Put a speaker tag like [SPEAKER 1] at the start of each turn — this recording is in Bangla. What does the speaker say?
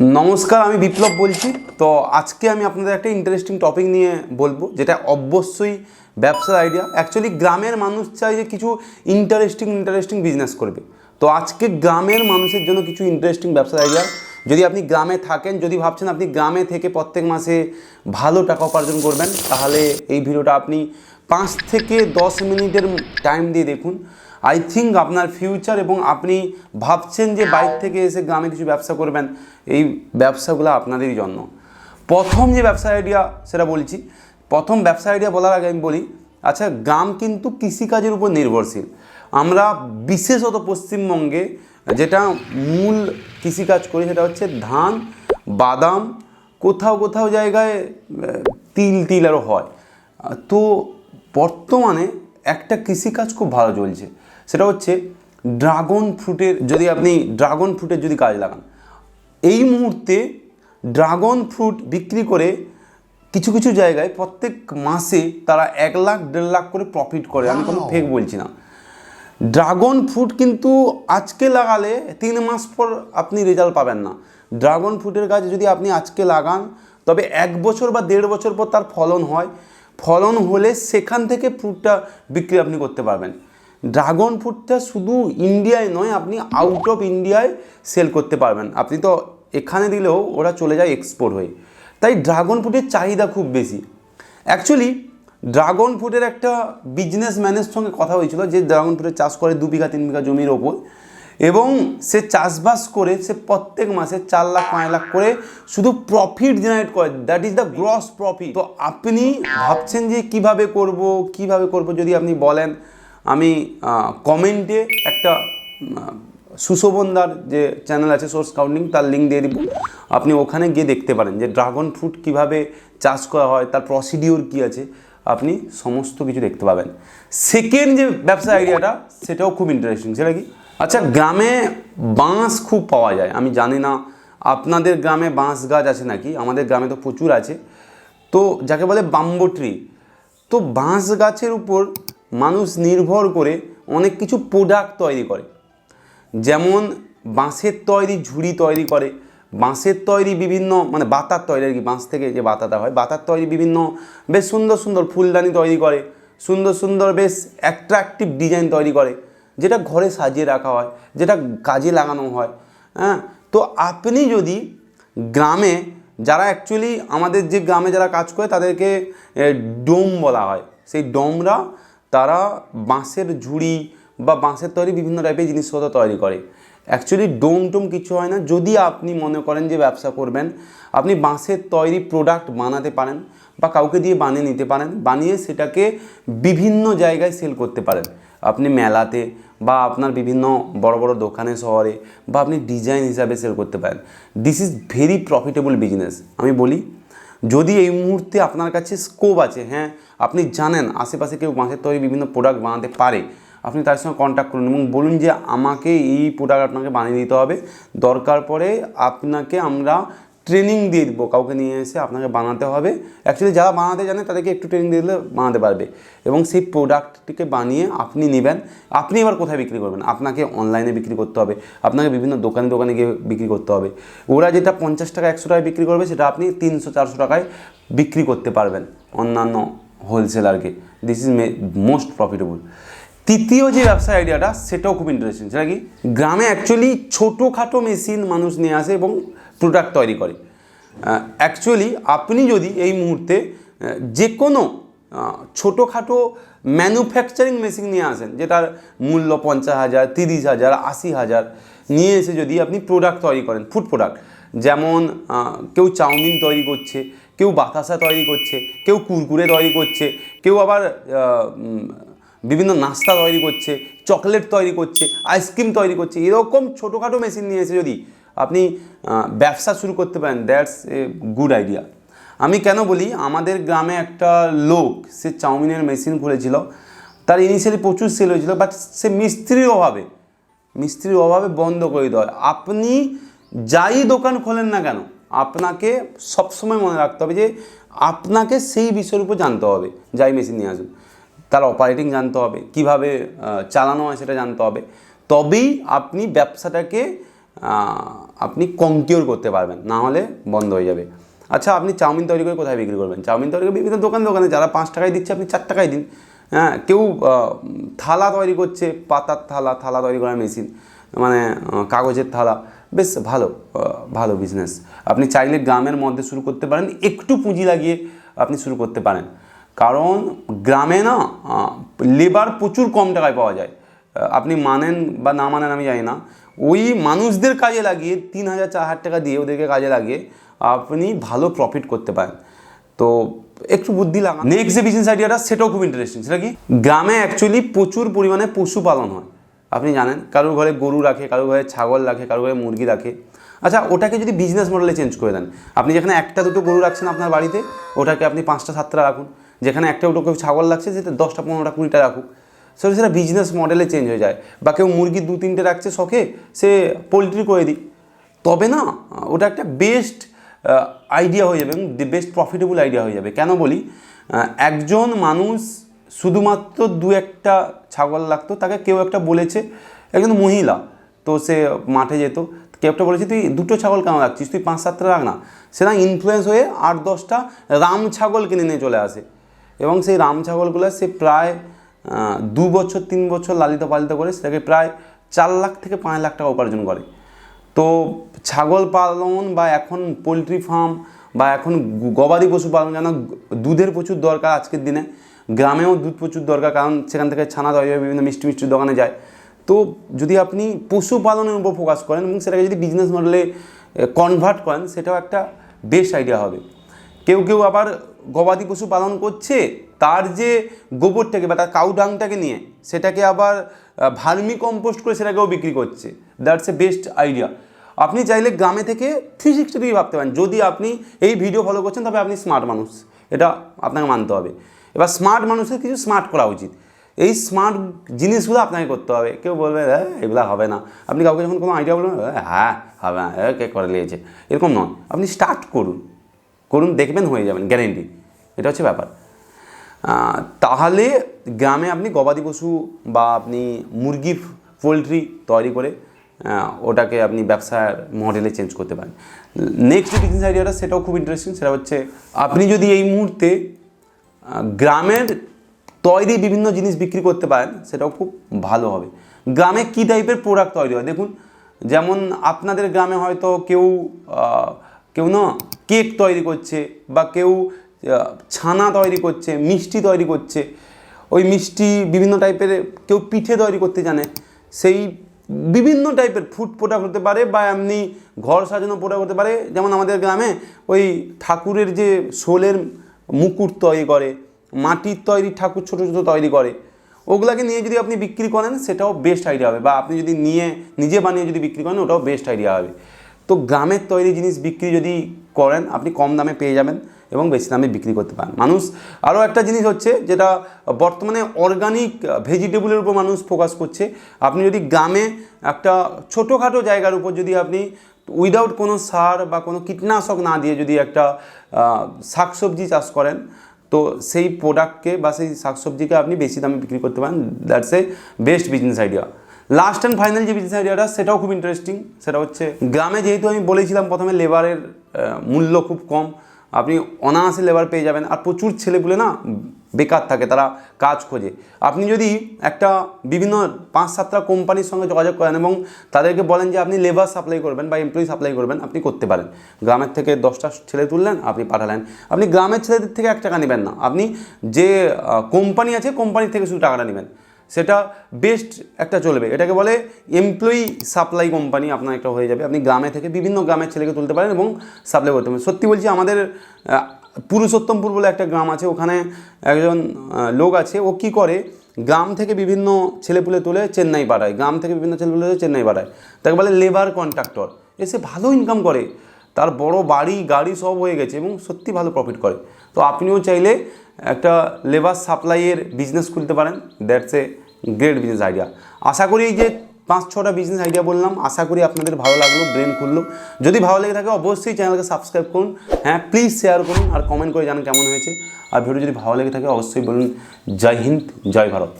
[SPEAKER 1] নমস্কার, আমি বিপ্লব বলছি। তো আজকে আমি আপনাদের একটা ইন্টারেস্টিং টপিক নিয়ে বলব, যেটা অবশ্যই ব্যবসার আইডিয়া অ্যাকচুয়ালি গ্রামের মানুষ চাই যে কিছু ইন্টারেস্টিং ইন্টারেস্টিং বিজনেস করবে। তো আজকে গ্রামের মানুষের জন্য কিছু ইন্টারেস্টিং ব্যবসার আইডিয়া যদি আপনি গ্রামে থাকেন, যদি ভাবছেন আপনি গ্রামে থেকে প্রত্যেক মাসে ভালো টাকা উপার্জন করবেন, তাহলে এই ভিডিওটা আপনি পাঁচ থেকে দশ মিনিটের টাইম দিয়ে দেখুন। আই থিঙ্ক আপনার ফিউচার এবং আপনি ভাবছেন যে বাইক থেকে এসে গ্রামে কিছু ব্যবসা করবেন এই ব্যবসাগুলো আপনাদেরই জন্য। প্রথম যে ব্যবসা আইডিয়া সেটা বলছি প্রথম ব্যবসা আইডিয়া বলার আগে আমি বলি আচ্ছা গ্রাম কিন্তু কৃষিকাজের উপর নির্ভরশীল। আমরা বিশেষত পশ্চিমবঙ্গে যেটা মূল কৃষিকাজ করি সেটা হচ্ছে ধান বাদাম কোথাও কোথাও জায়গায় তিল তিল আরও হয়। তো বর্তমানে একটা কৃষিকাজ খুব ভালো চলছে। সেটা হচ্ছে ড্রাগন ফ্রুটের যদি আপনি ড্রাগন ফ্রুটের যদি কাজ লাগান এই মুহূর্তে ড্রাগন ফ্রুট বিক্রি করে কিছু কিছু জায়গায় প্রত্যেক মাসে তারা এক লাখ দেড় লাখ করে প্রফিট করে। আমি কোনো ফেক বলছি না। ড্রাগন ফ্রুট কিন্তু আজকে লাগালে তিন মাস পর আপনি রেজাল্ট পাবেন না। ড্রাগন ফ্রুটের গাছ যদি আপনি আজকে লাগান তবে এক বছর বা দেড় বছর পর তার ফলন হয়। ফলন হলে সেখান থেকে ফ্রুটটা বিক্রি আপনি করতে পারবেন। ড্রাগন ফ্রুটটা শুধু ইন্ডিয়ায় নয়, আপনি আউট অফ ইন্ডিয়ায় সেল করতে পারবেন। আপনি তো এখানে দিলেও ওরা চলে যায় এক্সপোর্ট হয়ে। তাই ড্রাগন ফ্রুটের চাহিদা খুব বেশি। অ্যাকচুয়ালি ড্রাগন ফ্রুটের একটা বিজনেসম্যানের সঙ্গে কথা হয়েছিল যে ড্রাগন ফ্রুটের চাষ করে দু বিঘা, তিন বিঘা জমির ওপর। এবং সে চাষবাস করে, সে প্রত্যেক মাসে চার লাখ, পাঁচ লাখ করে শুধু প্রফিট জেনারেট করে। That is the gross profit তো আপনি ভাবছেন যে কীভাবে করব কীভাবে করব যদি আপনি বলেন আমি কমেন্টে একটা সুশোভনদার যে চ্যানেল আছে সোর্স কাউন্টিং তার লিঙ্ক দিয়ে দিব। আপনি ওখানে গিয়ে দেখতে পারেন যে ড্রাগন ফ্রুট কীভাবে চাষ করা হয়, তার প্রসিডিওর কী আছে। আপনি সমস্ত কিছু দেখতে পাবেন। সেকেন্ড যে ব্যবসা আইডিয়াটা সেটাও খুব ইন্টারেস্টিং সেটা কি? আচ্ছা গ্রামে বাঁশ খুব পাওয়া যায়। আমি জানি না, আপনাদের গ্রামে বাঁশ গাছ আছে নাকি? আমাদের গ্রামে তো প্রচুর আছে। তো যাকে বলে বাম্বো ট্রি তো বাঁশ গাছের উপর মানুষ নির্ভর করে অনেক কিছু প্রোডাক্ট তৈরি করে। যেমন বাঁশের তৈরি ঝুড়ি তৈরি করে, বাঁশের তৈরি বিভিন্ন মানে বাতার তৈরি আর কি, বাঁশ থেকে যে বাতাটা হয়, বাতার তৈরি বিভিন্ন বেশ সুন্দর সুন্দর ফুলদানি তৈরি করে, সুন্দর সুন্দর বেশ অ্যাট্রাকটিভ ডিজাইন তৈরি করে, যেটা ঘরে সাজিয়ে রাখা হয়, যেটা কাজে লাগানো হয় হ্যাঁ? তো আপনি যদি গ্রামে যারা অ্যাকচুয়ালি আমাদের যে গ্রামে যারা কাজ করে তাদেরকে ডোম বলা হয়, সেই ডোমরা তারা বাঁশের ঝুড়ি বা বাঁশের তৈরি বিভিন্ন টাইপের জিনিসপত্র তৈরি করে। অ্যাকচুয়ালি ডোম টোম কিছু হয় না। যদি আপনি মনে করেন যে ব্যবসা করবেন, আপনি বাঁশের তৈরি প্রোডাক্ট বানাতে পারেন বা কাউকে দিয়ে বানিয়ে নিতে পারেন, বানিয়ে সেটাকে বিভিন্ন জায়গায় সেল করতে পারেন। আপনি মেলাতে বা আপনার বিভিন্ন বড় বড় দোকানে, শহরে বা আপনি ডিজাইন হিসাবে সেল করতে পারেন। This is very profitable business আমি বলি, যদি এই মুহূর্তে আপনার কাছে স্কোপ আছে হ্যাঁ আপনি জানেন আশেপাশে কেউ বাঁশের তৈরি বিভিন্ন প্রোডাক্ট বানাতে পারে, আপনি তার সঙ্গে কন্ট্যাক্ট করুন এবং বলুন যে আমাকে এই প্রোডাক্ট আপনাকে বানিয়ে দিতে হবে। দরকার পড়ে আপনাকে আমরা ট্রেনিং দিয়ে দেবো, কাউকে নিয়ে এসে আপনাকে বানাতে হবে। অ্যাকচুয়ালি যারা বানাতে জানে তাদেরকে একটু ট্রেনিং দিয়ে দিলে বানাতে পারবে এবং সেই প্রোডাক্টটিকে বানিয়ে আপনি নেবেন। আপনি এবার কোথায় বিক্রি করবেন? আপনাকে অনলাইনে বিক্রি করতে হবে, আপনাকে বিভিন্ন দোকানে দোকানে গিয়ে বিক্রি করতে হবে। ওরা যেটা পঞ্চাশ টাকা, একশো টাকায় বিক্রি করবে সেটা আপনি তিনশো, চারশো টাকায় বিক্রি করতে পারবেন অন্যান্য হোলসেলারকে দিস ইজ মোস্ট প্রফিটেবল তৃতীয় যে ব্যবসা আইডিয়াটা সেটাও খুব ইন্টারেস্টিং সেটা কি? গ্রামে অ্যাকচুয়ালি ছোটোখাটো মেশিন মানুষ নিয়ে আসে এবং প্রোডাক্ট তৈরি করে। অ্যাকচুয়ালি আপনি যদি এই মুহূর্তে যে কোনো ছোটোখাটো ম্যানুফ্যাকচারিং মেশিন নিয়ে আসেন যেটার মূল্য পঞ্চাশ হাজার, তিরিশ হাজার, আশি হাজার, নিয়ে এসে যদি আপনি প্রোডাক্ট তৈরি করেন ফুড প্রোডাক্ট যেমন কেউ চাউমিন তৈরি করছে কেউ বাতাসা তৈরি করছে, কেউ কুরকুরে তৈরি করছে, কেউ আবার বিভিন্ন নাস্তা তৈরি করছে, চকলেট তৈরি করছে, আইসক্রিম তৈরি করছে, এরকম ছোটোখাটো মেশিন নিয়ে এসে যদি আপনি ব্যবসা শুরু করতে পারেন, দ্যাটস এ গুড আইডিয়া। আমি কেন বলি, আমাদের গ্রামে একটা লোক, সে চাউমিনের মেশিন খুলেছিল, তার ইনিশিয়ালি প্রচুর সেল হয়েছিল বাট সে মিস্ত্রির অভাবে মিস্ত্রির অভাবে বন্ধ করে দেওয়া আপনি যাই দোকান খোলেন না কেন আপনাকে সবসময় মনে রাখতে হবে যে আপনাকে সেই বিষয়ের উপর জানতে হবে। যাই মেশিন নিয়ে আসুন। তার অপারেটিং জানতে হবে, কীভাবে চালানো হয় সেটা জানতে হবে। তবেই আপনি ব্যবসাটাকে আপনি কনকিওর করতে পারবেন, না হলে বন্ধ হয়ে যাবে। আচ্ছা আপনি চাউমিন তৈরি করে কোথায় বিক্রি করবেন? চাউমিন তৈরি করে বিভিন্ন দোকান, দোকানে যারা পাঁচ টাকায় দিচ্ছে, আপনি চার টাকায় দিন। হ্যাঁ কেউ থালা তৈরি করছে, পাতার থালা থালা তৈরি করার মেশিন মানে কাগজের থালা। বেশ ভালো ভালো বিজনেস আপনি চাইলে গ্রামের মধ্যে শুরু করতে পারেন, একটু পুঁজি লাগিয়ে আপনি শুরু করতে পারেন। কারণ গ্রামে না লেবার প্রচুর কম টাকায় পাওয়া যায়। আপনি মানেন বা না মানেন আমি জানি না। ওই মানুষদের কাজে লাগিয়ে তিন হাজার, চার হাজার টাকা দিয়ে ওদেরকে কাজে লাগিয়ে আপনি ভালো প্রফিট করতে পারেন। তো একটু বুদ্ধি লাগান। নেক্সট যে বিজনেস আইডিয়াটা সেটাও খুব ইন্টারেস্টিং সেটা কি? গ্রামে অ্যাকচুয়ালি প্রচুর পরিমাণে পশুপালন হয়। আপনি জানেন, কারোর ঘরে গরু রাখে, কারোর ঘরে ছাগল রাখে, কারোর ঘরে মুরগি রাখে। আচ্ছা ওটাকে যদি বিজনেস মডেলে চেঞ্জ করে দেন, আপনি যেখানে একটা, দুটো গরু রাখছেন আপনার বাড়িতে, ওটাকে আপনি পাঁচটা, সাতটা রাখুন। যেখানে একটা, দুটো কেউ ছাগল রাখছে, সেটা দশটা, পনেরোটা, কুড়িটা রাখুক। সেটা সেটা বিজনেস মডেলে চেঞ্জ হয়ে যায়। বা কেউ মুরগি দু, তিনটে রাখছে শখে, সে পোলট্রি করে দিই তবে না, ওটা একটা বেস্ট আইডিয়া হয়ে যাবে এবং বেস্ট প্রফিটেবল আইডিয়া হয়ে যাবে। কেন বলি? একজন মানুষ শুধুমাত্র দু একটা ছাগল লাগতো, তাকে কেউ একটা বলেছে, একজন মহিলা, তো সে মাঠে যেত, কেউ একটা বলেছে, তুই দুটো ছাগল কেন রাখছিস? তুই পাঁচ সাতটা রাখ না। সেটা ইনফ্লুয়েন্স হয়ে আট দশটা রাম ছাগল কিনে নিয়ে চলে আসে। এবং সেই রাম ছাগলগুলো সে প্রায় দু বছর, তিন বছর লালিত পালিত করে সেটাকে প্রায় চার লাখ থেকে পাঁচ লাখ টাকা উপার্জন করে। তো ছাগল পালন বা এখন পোলট্রি ফার্ম বা এখন গবাদি পশু পালন যেন দুধের প্রচুর দরকার আজকের দিনে গ্রামেও দুধ প্রচুর দরকার, কারণ সেখান থেকে ছানা তৈরি হয় বিভিন্ন মিষ্টি মিষ্টির দোকানে যায়। তো যদি আপনি পশুপালনের উপর ফোকাস করেন এবং সেটাকে যদি বিজনেস মডেলে কনভার্ট করেন, সেটাও একটা বেস্ট আইডিয়া হবে। কেউ কেউ আবার গবাদি পশু পালন করছে, তার যে গোবরটাকে বা তার কাউ ডাংটাকে নিয়ে, সেটাকে আবার ভার্মি কম্পোস্ট করে সেটাকেও বিক্রি করছে। দ্যাটস এ বেস্ট আইডিয়া আপনি চাইলে গ্রামে থেকে থ্রি সিক্সটি ডিগ্রি ভাবতে পারেন। যদি আপনি এই ভিডিও ফলো করছেন, তবে আপনি স্মার্ট মানুষ। এটা আপনাকে মানতে হবে। এবার স্মার্ট মানুষের কিছু স্মার্ট করা উচিত। এই স্মার্ট জিনিসগুলো আপনাকে করতে হবে। কেউ বলবে হ্যাঁ এগুলো হবে না। আপনি কাউকে যখন কোনো আইডিয়া বলবেন হ্যাঁ হবে না। কে করে নিয়েছে? এরকম নয়। আপনি স্টার্ট করুন। করুন, দেখবেন হয়ে যাবেন গ্যারেন্টি এটা হচ্ছে ব্যাপার। তাহলে গ্রামে আপনি গবাদি পশু বা আপনি মুরগি, পোলট্রি তৈরি করে ওটাকে আপনি ব্যবসার মডেলে চেঞ্জ করতে পারেন। নেক্সট বিজনেস আইডিয়াটা সেটাও খুব ইন্টারেস্টিং সেটা হচ্ছে, আপনি যদি এই মুহূর্তে গ্রামের তৈরি বিভিন্ন জিনিস বিক্রি করতে পারেন, সেটাও খুব ভালো হবে। গ্রামে কী টাইপের প্রোডাক্ট তৈরি হয়? দেখুন, যেমন আপনাদের গ্রামে হয়তো কেউ কেউ না, কেক তৈরি করছে বা কেউ ছানা তৈরি করছে, মিষ্টি তৈরি করছে। ওই মিষ্টি বিভিন্ন টাইপের কেউ পিঠে তৈরি করতে জানে। সেই বিভিন্ন টাইপের ফুড প্রোডাক্ট হতে পারে বা এমনি ঘর সাজানো প্রোডাক্ট হতে পারে। যেমন আমাদের গ্রামে ওই ঠাকুরের যে শোলের মুকুট তৈরি করে, মাটির তৈরি ঠাকুর ছোটো ছোটো তৈরি করে। ওগুলাকে নিয়ে যদি আপনি বিক্রি করেন, সেটাও বেস্ট আইডিয়া হবে। বা আপনি যদি নিয়ে, নিজে বানিয়ে যদি বিক্রি করেন, ওটাও বেস্ট আইডিয়া হবে। তো গ্রামের তৈরি জিনিস বিক্রি যদি করেন, আপনি কম দামে পেয়ে যাবেন এবং বেশি দামে বিক্রি করতে পারেন। মানুষ, আরও একটা জিনিস হচ্ছে, যেটা বর্তমানে অর্গানিক ভেজিটেবলের উপর মানুষ ফোকাস করছে। আপনি যদি গ্রামে একটা ছোটোখাটো জায়গার উপর যদি আপনি উইদাউট কোনো সার বা কোনো কীটনাশক না দিয়ে যদি একটা শাকসবজি চাষ করেন, তো সেই প্রোডাক্টকে বা সেই শাকসবজিকে আপনি বেশি দামে বিক্রি করতে পারেন। That's a best business idea last and final যে বিজনেস আইডিয়াটা সেটাও খুব ইন্টারেস্টিং সেটা হচ্ছে, গ্রামে যেহেতু আমি বলেছিলাম প্রথমে লেবারের মূল্য খুব কম, আপনি অনায়াসে লেবার পেয়ে যাবেন। আর প্রচুর ছেলেপুলে না বেকার থাকে, তারা কাজ খোঁজে। আপনি যদি একটা বিভিন্ন পাঁচ সাতটা কোম্পানির সঙ্গে যোগাযোগ করেন এবং তাদেরকে বলেন যে, আপনি লেবার সাপ্লাই করবেন বা এমপ্লয়ি সাপ্লাই করবেন, আপনি করতে পারেন। গ্রামের থেকে দশটা ছেলে তুললেন, আপনি পাঠালেন। আপনি গ্রামের ছেলেদের থেকে এক টাকা নেবেন না। আপনি যে কোম্পানি আছে কোম্পানি থেকে শুধু টাকাটা নেবেন। সেটা বেস্ট একটা চলবে। এটাকে বলে এমপ্লয়ি সাপ্লাই কোম্পানি আপনার একটা হয়ে যাবে। আপনি গ্রামে থেকে বিভিন্ন গ্রামের ছেলেকে তুলতে পারেন এবং সাপ্লাই করতে পারেন। সত্যি বলছি, আমাদের পুরুষোত্তমপুর বলে একটা গ্রাম আছে, ওখানে একজন লোক আছে, ও কি করে, গ্রাম থেকে বিভিন্ন ছেলেপুলে তুলে চেন্নাই পাঠায়, গ্রাম থেকে বিভিন্ন ছেলেপুলে তুলে চেন্নাই পাঠায়। তাকে বলে লেবার কন্ট্রাক্টর এসে ভালো ইনকাম করে। তার বড় বাড়ি, গাড়ি সব হয়ে গেছে এবং সত্যি ভালো প্রফিট করে। তো আপনিও চাইলে একটা লেবার সাপ্লাইয়ের বিজনেস খুলতে পারেন। That's a great business idea আশা করি এই যে পাঁচ, ছটা বিজনেস আইডিয়া বললাম। আশা করি আপনাদের ভালো লাগল ব্রেন খুললো। যদি ভালো লেগে থাকে অবশ্যই চ্যানেলকে সাবস্ক্রাইব করুন। হ্যাঁ প্লিজ শেয়ার করুন আর কমেন্ট করে জানান কেমন হয়েছে। আর ভিডিও যদি ভালো লেগে থাকে অবশ্যই বলুন। জয় হিন্দ, জয় ভারত।